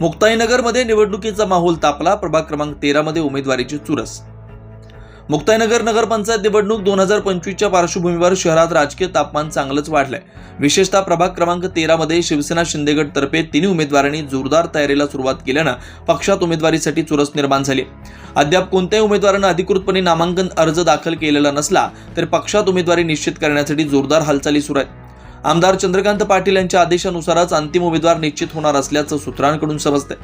मुक्ताईनगरमध्ये निवडणुकीचा माहोल तापला प्रभाग क्रमांक तेरामध्ये उमेदवारीची चुरस. मुक्ताईनगर नगरपंचायत निवडणूक दोन हजार पंचवीसच्या पार्श्वभूमीवर शहरात राजकीय तापमान चांगलंच वाढलंय. विशेषतः प्रभाग क्रमांक तेरामध्ये शिवसेना शिंदेगड तर्फे तिन्ही उमेदवारांनी जोरदार तयारीला सुरुवात केल्यानं पक्षात उमेदवारीसाठी चुरस निर्माण झाली. अद्याप कोणत्याही उमेदवारानं अधिकृतपणे नामांकन अर्ज दाखल केलेला नसला तरी पक्षात उमेदवारी निश्चित करण्यासाठी जोरदार हालचाली सुरू आहेत. आमदार चंद्रकांत पाटील यांच्या आदेशानुसारच अंतिम उमेदवार निश्चित होणार असल्याचं सूत्रांकडून समजतंय.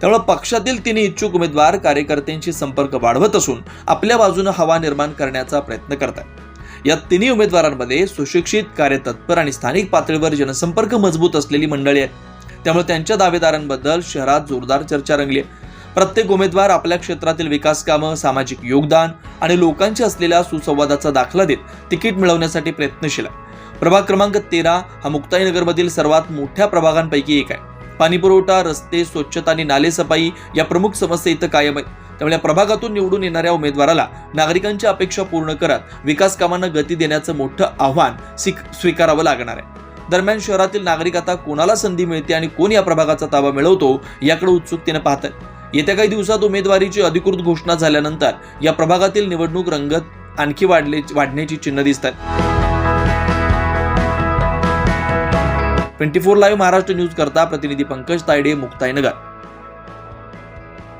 त्यामुळे पक्षातील तिन्ही इच्छुक उमेदवार कार्यकर्त्यांशी संपर्क वाढवत असून आपल्या बाजूनं हवा निर्माण करण्याचा प्रयत्न करत आहेत या तिन्ही उमेदवारांमध्ये सुशिक्षित कार्यतत्पर आणि स्थानिक पातळीवर जनसंपर्क मजबूत असलेली मंडळी आहेत. त्यामुळे त्यांच्या दावेदारांबद्दल शहरात जोरदार चर्चा रंगली आहे. प्रत्येक उमेदवार आपल्या क्षेत्रातील विकास कामं सामाजिक योगदान आणि लोकांची असलेल्या सुसंवादाचा दाखला देत तिकीट मिळवण्यासाठी प्रयत्नशील आहे. प्रभाग क्रमांक तेरा हा मुक्ताईनगरमधील सर्वात मोठ्या प्रभागांपैकी एक आहे. पाणीपुरवठा रस्ते स्वच्छता आणि नालेसफाई या प्रमुख समस्या इथं कायम आहेत. त्यामुळे या प्रभागातून निवडून येणाऱ्या उमेदवाराला नागरिकांच्या अपेक्षा पूर्ण करत विकास कामांना गती देण्याचं मोठं आव्हान स्वीकारावं लागणार आहे. दरम्यान शहरातील नागरिक आता कोणाला संधी मिळते आणि कोण या प्रभागाचा ताबा मिळवतो याकडे उत्सुकतेने पाहतात येत्या काही दिवसात उमेदवारीची अधिकृत घोषणा झाल्यानंतर या प्रभागातील निवडणूक रंगत आणखी वाढले वाढण्याची चिन्ह दिसत आहेत twenty four live Maharashtra news करता प्रतिनिधी पंकज तायडे मुक्ताईनगर.